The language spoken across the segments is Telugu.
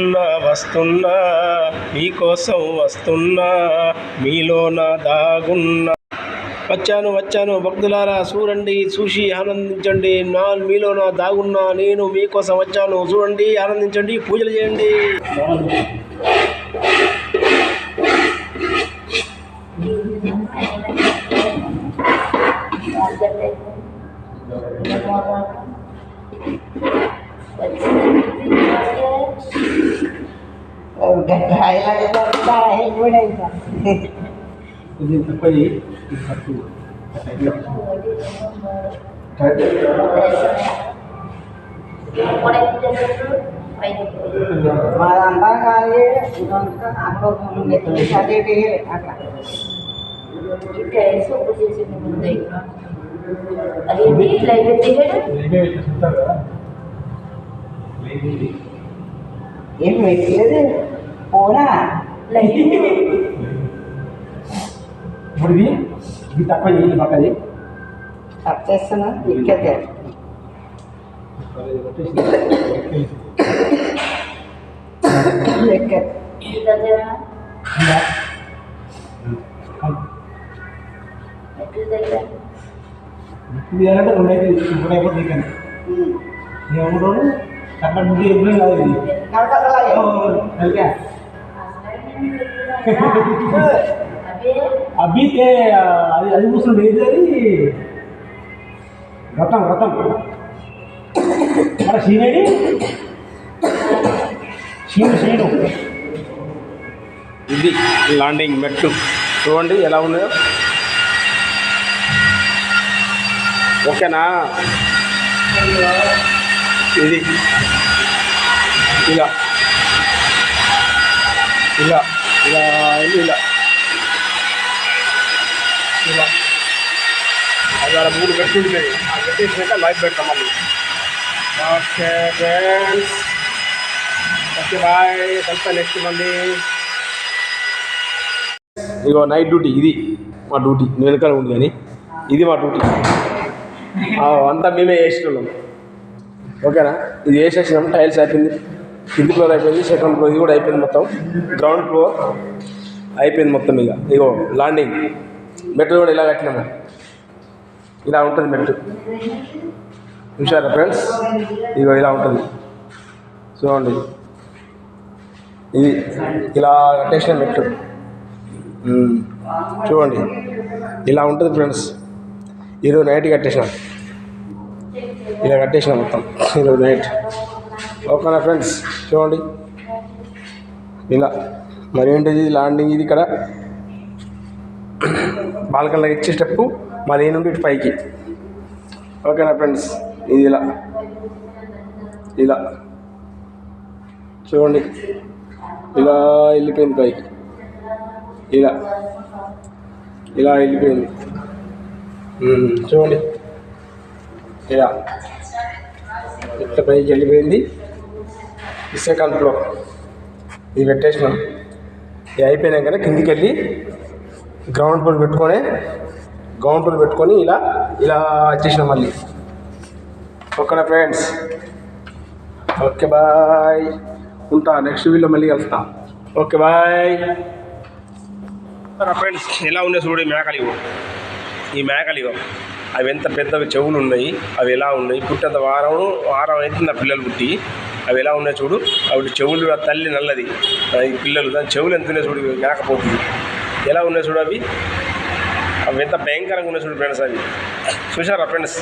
వస్తున్నా వస్తున్నా మీకోసం వస్తున్నా మీలోన దాగున్నా. వచ్చాను వచ్చాను భక్తులారా చూడండి చూసి ఆనందించండి. నా మీలోన దాగున్నా నేను మీకోసం వచ్చాను. చూడండి ఆనందించండి పూజలు చేయండి. మాదంతా కాదు అక్కడ చదివి అట్లా అదేంటి లైవ్ ఎత్తిగాడు ఏం పెట్టలేదు పోనా లైవ్ ఇప్పుడు ఇది ఇది తక్కువ చేయండి పక్కది కట్ చేస్తున్నా ఇక్కడే ఎక్కడ ఇది దగ్గర ఎక్కడ దగ్గర ఇది ఏంటంటే రెండు అయితే ఇప్పుడు అయిపోతుంది కానీ ఏమన్నాడు అట్లా ముందు ఎప్పుడు కాదు ఇది కలకత్తలాగే ఓకే అదే అభి అది అది కూర్చుండే ఏది అది? రథం రథం మన సీనేడి సీను సీను ఇది లాండింగ్ మెట్టు చూడండి ఎలా ఉన్నాయో. ఓకేనా? ఇది. ఇలా. ఇలా. ఇలా ఇలా. ఇలా. అది అలా మూడు గట్టి ఉంటుంది ఆ పెట్టేసినాక లైఫ్ పెడతాం మళ్ళీ. ఓకే ఫ్రెండ్స్ ఓకే బాయ్ కలుస్తా నెక్స్ట్ మళ్ళీ. ఇగో నైట్ డ్యూటీ ఇది మా డ్యూటీ నేను వెనకాల ఉంది కానీ ఇది మా డ్యూటీ అంతా మేమే వేసినాం ఓకేనా? ఇది వేసేసినాం టైల్స్ అయిపోయింది. కింది ఫ్లోర్ అయిపోయింది సెకండ్ ఫ్లోర్ ఇది కూడా అయిపోయింది మొత్తం. గ్రౌండ్ ఫ్లోర్ అయిపోయింది మొత్తం ఇక. ఇగో లాండింగ్ మెట్లు కూడా ఇలా కట్టినాము ఇలా ఉంటుంది మెట్టు. చూసారా ఫ్రెండ్స్? ఇగో ఇలా ఉంటుంది. చూడండి. ఇది ఇలా కట్టేసిన మెట్టు. చూడండి. ఇలా ఉంటుంది ఫ్రెండ్స్. ఈరోజు నైట్ కట్టేసిన. ఇలా కట్టేసిన మొత్తం. ఈరోజు నైట్. ఓకేనా ఫ్రెండ్స్? చూడండి. ఇలా. మరి ఏంటిది? ల్యాండింగ్ ఇది ఇక్కడ. బాల్కన్లో ఇచ్చే స్టెప్పు మళ్ళీ ఈ నుండి ఇటు పైకి. ఓకేనా ఫ్రెండ్స్? ఇది ఇలా. ఇలా. చూడండి. ఇలా వెళ్ళిపోయింది పైకి. ఇలా. ఇలా వెళ్ళిపోయింది. చూడండి. ఇలా. ఇట్లా పైకి వెళ్ళిపోయింది. సెకండ్ ఫ్లోర్ ఇది పెట్టేసినాం. ఇది అయిపోయినాకనే కిందికి వెళ్ళి గ్రౌండ్ ఫ్లోర్ పెట్టుకొని గ్రౌండ్ ఫ్లోర్ పెట్టుకొని ఇలా ఇలా వచ్చేసినాం మళ్ళీ. ఓకేనా ఫ్రెండ్స్? Okay bye. ఉంటా నెక్స్ట్ వీడియో మళ్ళీ కలుస్తా. Okay bye. ఫ్రెండ్స్ ఎలా ఉన్నాయి చూడు ఈ మేకలు ఈ మేకలు అవి ఎంత పెద్దవి చెవులు ఉన్నాయి అవి ఎలా ఉన్నాయి? పుట్టేంత వారం వారం అవుతుంది పిల్లలు పుట్టి. అవి ఎలా ఉన్నాయి చూడు? అవి చెవులు తల్లి నల్లది. ఈ పిల్లలు దాని చెవులు ఎంత ఉన్నాయి చూడు మేకపోతుంది ఎలా ఉన్నాయి చూడు అవి? అవి ఎంత భయంకరంగా ఉన్నాయి చూడు ఫ్రెండ్స్ అవి. చూసారా ఫ్రెండ్స్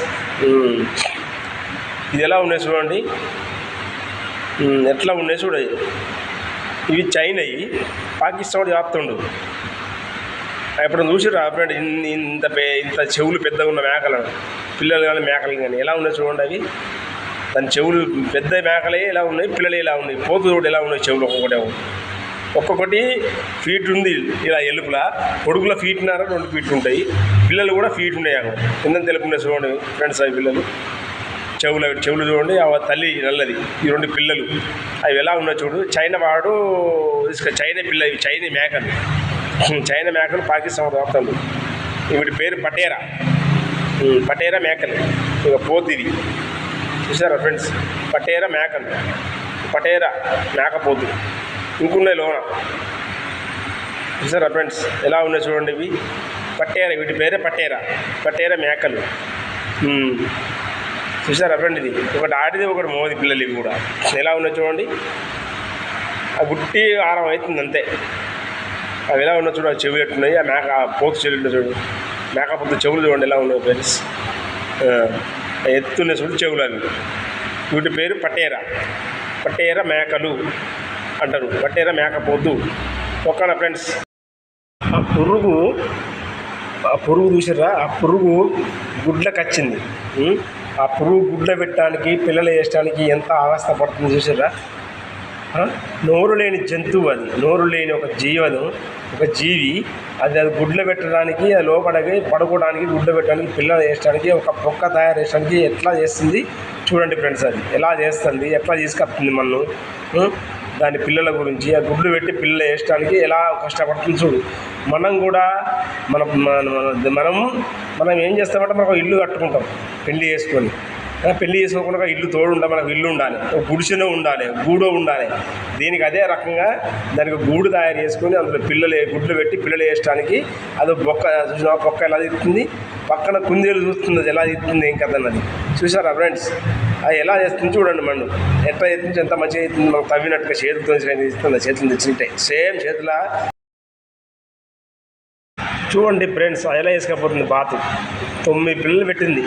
ఇది ఎలా ఉన్నాయి చూడండి. ఎట్లా ఉన్నాయి చూడ ఇవి చైనవి పాకిస్తాన్ వాడు ఆపుతుండు. ఎప్పుడు చూసిరా ఫ్రెండ్ ఇంత ఇంత చెవులు పెద్దగా ఉన్న మేకలను పిల్లలు కానీ మేకలు కానీ. ఎలా ఉన్నాయి చూడండి అవి? దాని చెవులు పెద్ద మేకలే ఎలా ఉన్నాయి? పిల్లలే ఎలా ఉన్నాయి? పోతు చూడు ఎలా ఉన్నాయి చెవులు ఒక్కొక్కటే? ఒక్కొక్కటి ఫీట్ ఉంది ఇలా ఎలుపుల. పొడుగుల ఫీట్నార రెండు ఫీట్లు ఉంటాయి. పిల్లలు కూడా ఫీట్ ఉన్నాయి అక్కడ కింద తెలుపున్నాయి చూడండి ఫ్రెండ్స్ అవి పిల్లలు. చెవులు చెవులు చూడండి ఆ తల్లి నల్లది. ఈ రెండు పిల్లలు. అవి ఎలా ఉన్నాయి చూడు. చైనా వాడు చైనా పిల్ల చైనా మేకలు. చైనా మేకలు పాకిస్తాన్ రాస్తాను వీటి పేరు పటేరా. పటేరా మేకలు. ఇక పోతు ఇది. చూసారా ఫ్రెండ్స్? పటేరా మేకలు. పటేరా మేకపోతు ఇంకున్నాయి లోన. చూసారా ఫ్రెండ్స్ ఎలా ఉన్నాయి చూడండి ఇవి? పట్టేర వీటి పేరే పట్టేర. పట్టేర మేకలు. చూసారా ఫ్రెండ్ ఇది? ఒకటి ఆడిది ఒకటి మోది పిల్లలు ఇవి కూడా. ఎలా ఉన్నాయి చూడండి? ఆ గుట్టి ఆరం అవుతుంది అంతే. అవి ఎలా ఉన్నా చూడు ఆ చెవులు ఎట్టున్నాయి ఆ మేక పోతు చెవులు ఉన్నాయి చూడు పొత్తు చెవులు చూడండి ఎలా ఉన్నాయి ఫ్రెండ్స్ ఎత్తున్నాయి చూడు చెవులు అవి. వీటి పేరు పట్టేర. పట్టేర మేకలు. అంటారు బట్టేరా మేకపోద్దు. ఒక్కన ఫ్రెండ్స్ ఆ పురుగు ఆ పురుగు చూసారా ఆ పురుగు గుడ్లకు వచ్చింది. ఆ పురుగు గుడ్ల పెట్టడానికి పిల్లలు వేయడానికి ఎంత అవస్థ పడుతుంది చూసారా నోరు లేని జంతువు అది. నోరు లేని ఒక జీవను ఒక జీవి అది అది గుడ్లు పెట్టడానికి అది లోపలికి పడుకోవడానికి గుడ్లు పెట్టడానికి పిల్లలు వేయడానికి ఒక పొక్క తయారు చేయడానికి ఎట్లా చేస్తుంది? చూడండి ఫ్రెండ్స్ అది. ఎలా చేస్తుంది? ఎట్లా తీసుకొస్తుంది మనం దాని పిల్లల గురించి ఆ గుడ్లు పెట్టి పిల్లలు వేయడానికి ఎలా కష్టపడుతుంది చూడు. మనం కూడా మన మనం మనం ఏం చేస్తామంటే మనకు ఇల్లు కట్టుకుంటాం పెళ్ళి చేసుకొని. పెళ్ళి చేసుకోకుండా ఇల్లు తోడు ఉండాలి మనకు ఇల్లు ఉండాలి ఒక గుడిసెనో ఉండాలి గూడో ఉండాలి. దీనికి అదే రకంగా దానికి గూడు తయారు చేసుకొని అందులో పిల్లలు గుడ్లు పెట్టి పిల్లలు వేయడానికి అది బొక్క చూసిన బొక్క ఎలా తీస్తుంది పక్కన కుందేలు చూస్తుంది ఎలా తీస్తుంది ఏం కదన్నది చూసారా ఫ్రెండ్స్? అది ఎలా చేస్తుంది చూడండి మనం ఎట్లా చేస్తుంది ఎంత మంచిగా అవుతుంది మనం తవ్వినట్టుగా చేతితో ఇస్తుంది చేతులు తెచ్చింటే సేమ్ చేతుల? చూడండి ఫ్రెండ్స్ ఎలా వేసుకపోతుంది బాతు. తొమ్మిది పిల్లలు పెట్టింది.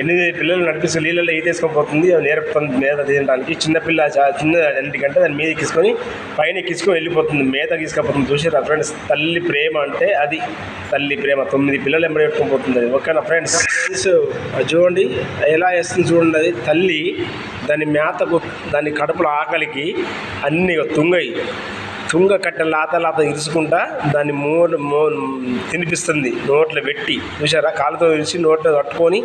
ఎనిమిది పిల్లలు నడిపిస్తూ నీళ్ళలో ఈత వేసుకపోతుంది అవి నేర్పుతుంది మేత తీయడానికి చిన్నపిల్ల చిన్న ఎన్నికంటే దాని మీద ఎక్కించుకొని పైన ఎక్కించుకొని వెళ్ళిపోతుంది. మేత తీసుకపోతుంది నా ఫ్రెండ్స్? తల్లి ప్రేమ అంటే అది. తల్లి ప్రేమ. తొమ్మిది పిల్లలు ఎంబడి పెట్టుకొని పోతుంది. అది ఓకేనా ఫ్రెండ్స్? ఫ్రెండ్స్ చూడండి. ఎలా వేస్తుంది చూడండి అది. తల్లి దాని మేతకు దాని కడుపులో ఆకలికి అన్నీ తుంగయి. తుంగ కట్టె లాత లాత ఇరుచుకుంటా దాన్ని మో మో తినిపిస్తుంది నోట్లో పెట్టి. చూసారా కాలుతో ఇరిచి నోట్లో తట్టుకొని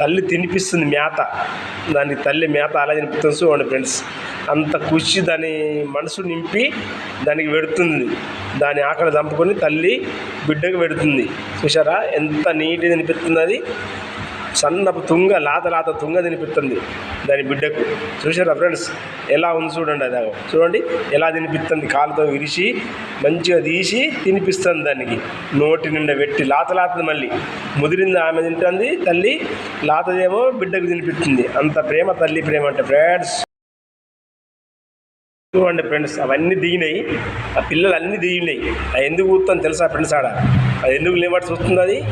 తల్లి తినిపిస్తుంది మేత దానికి తల్లి మేత అలా తినిపిస్తుంది చూడండి ఫ్రెండ్స్. అంత కృషి దాని మనసు నింపి దానికి పెడుతుంది. దాని ఆకలి చంపుకొని తల్లి బిడ్డకు పెడుతుంది. చూసారా ఎంత నీట్గా తినిపిస్తుంది అది. సన్నపు తుంగ లాత లాత తుంగ తినిపిస్తుంది దాని బిడ్డకు. చూసారా ఫ్రెండ్స్? ఎలా ఉంది చూడండి అది. చూడండి ఎలా తినిపిస్తుంది. కాలుతో విరిచి మంచిగా తీసి తినిపిస్తుంది దానికి. నోటి నిండా పెట్టి లాత లాతది మళ్ళీ. ముదిరింది ఆమె తింటుంది తల్లి లాతదేమో బిడ్డకు తినిపిస్తుంది. అంత ప్రేమ తల్లి ప్రేమ అంటే ఫ్రెండ్స్. చూడండి ఫ్రెండ్స్ అవన్నీ దిగినాయి. ఆ పిల్లలు అన్నీ దిగినాయి. అవి ఎందుకు కూర్చొని తెలుసా ఫ్రెండ్స్ ఆడ? అది ఎందుకు లేబట్టి చూస్తుంది అది?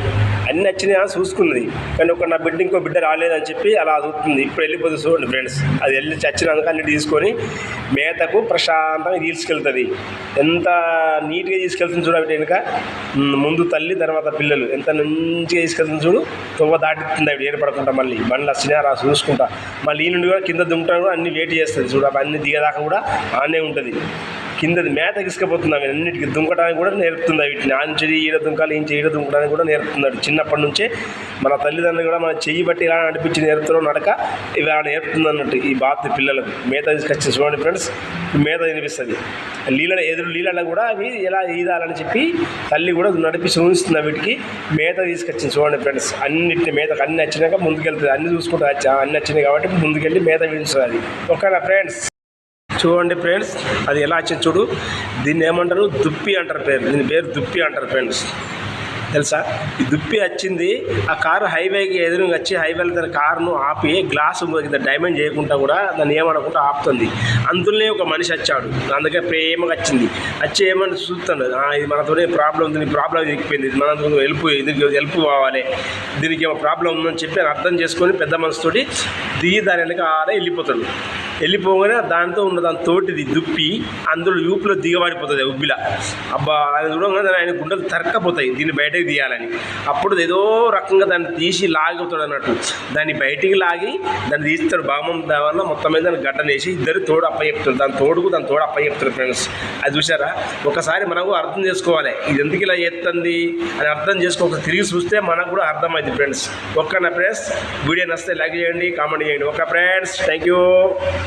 అన్ని వచ్చినాయా చూసుకున్నది కానీ ఒక నా బిడ్డ ఇంకో బిడ్డ రాలేదని చెప్పి అలా చూస్తుంది. ఇప్పుడు వెళ్ళిపోతుంది చూడండి ఫ్రెండ్స్. అది వెళ్ళి చచ్చినాక అన్ని తీసుకొని మేతకు ప్రశాంతంగా తీసుకెళ్తుంది. ఎంత నీట్గా తీసుకెళ్తుంది చూడ వెనుక. ముందు తల్లి తర్వాత పిల్లలు. ఎంత మంచిగా తీసుకెళ్తుంది చూడు. తొవ్వ దాటిస్తుంది అవి ఏర్పడుకుంటా మళ్ళీ. బండ్లు వచ్చినా రా చూసుకుంటా. మళ్ళీ ఈ నుండి కూడా కింద దుంకుతాను కూడా అన్ని వెయిట్ చేస్తుంది చూడ. అన్ని దిగదాకా కూడా ఆనే ఉంటుంది. కిందది మేత ఇసుకపోతుంది అవి అన్నిటికీ దుంకడానికి కూడా నేర్పుతుంది వీటిని ఆంచి ఈడ దుంకాలి ఇంచి ఈడ దుంకడానికి కూడా నేర్పుతున్నాడు. చిన్నప్పటి నుంచే మన తల్లిదండ్రులు కూడా మన చెయ్యి బట్టి ఇలా నడిపించి నేర్పుతున్నాం నడక ఇవి అలా నేర్పుతుంది అన్నట్టు ఈ బాత్ పిల్లలకు. మేత తీసుకొచ్చి చూడండి ఫ్రెండ్స్ మేత వినిపిస్తుంది. నీళ్ళ ఎదురు నీళ్ళలో కూడా అవి ఎలా ఈదాలని చెప్పి తల్లి కూడా నడిపి చూపిస్తుంది వీటికి. మేత తీసుకొచ్చింది చూడండి ఫ్రెండ్స్ అన్నిటిని మేతకు అన్ని వచ్చినాక ముందుకెళ్తుంది. అన్ని చూసుకుంటూ వచ్చా అన్ని వచ్చినాయి కాబట్టి ముందుకెళ్ళి మేత వినిపిస్తుంది అది. ఓకేనా ఫ్రెండ్స్? చూడండి ఫ్రెండ్స్ అది ఎలా వచ్చింది చూడు. దీన్ని ఏమంటారు? దుప్పి అంటారు పేరు. దీని పేరు దుప్పి అంటారు ఫ్రెండ్స్. తెలుసా? ఈ దుప్పి వచ్చింది ఆ కారు హైవేకి ఎదురుగా వచ్చి హైవేలో తన కారును ఆపి గ్లాసు కింద డైమండ్ చేయకుండా కూడా దాన్ని ఏమనకుండా ఆపుతుంది. అందులోనే ఒక మనిషి వచ్చాడు. అందుకే ప్రేమగా వచ్చింది. వచ్చి ఏమని చూస్తాడు ఇది మనతోనే ప్రాబ్లం ఉంది ప్రాబ్లం ఎక్కిపోయింది. ఇది మన హెల్ప్ దీనికి హెల్ప్ కావాలి. దీనికి ఏమో ప్రాబ్లం ఉందని చెప్పి అర్థం చేసుకొని పెద్ద మనసుతోటి దిగి దాని వెనక ఆడే వెళ్ళిపోతాడు. వెళ్ళిపోగానే దాంతో ఉన్న దాని తోటిది దుప్పి అందులో యూపులో దిగబడిపోతుంది ఉబ్బిలా. అబ్బా అది చూడగానే ఆయన గుండెలు తరక్కపోతాయి దీన్ని బయటకు తీయాలని. అప్పుడు ఏదో రకంగా దాన్ని తీసి లాగుతాడు అన్నట్టు. దాన్ని బయటికి లాగి దాన్ని తీస్తాడు. బామం వల్ల మొత్తం మీద దాన్ని గడ్డనేసి ఇద్దరు తోడు అప్ప చెప్తారు దాని తోడుకు దాని తోడు అప్ప చెప్తారు ఫ్రెండ్స్. అది చూసారా ఒకసారి మనకు అర్థం చేసుకోవాలి. ఇది ఎందుకు ఇలా చేస్తుంది? అని అర్థం చేసుకోక తిరిగి చూస్తే మనకు కూడా అర్థమైంది ఫ్రెండ్స్. ఒక్క నా ఫ్రెండ్స్? వీడియో నచ్చితే లైక్ చేయండి కామెంట్ చేయండి. ఒక ఫ్రెండ్స్ థ్యాంక్ యూ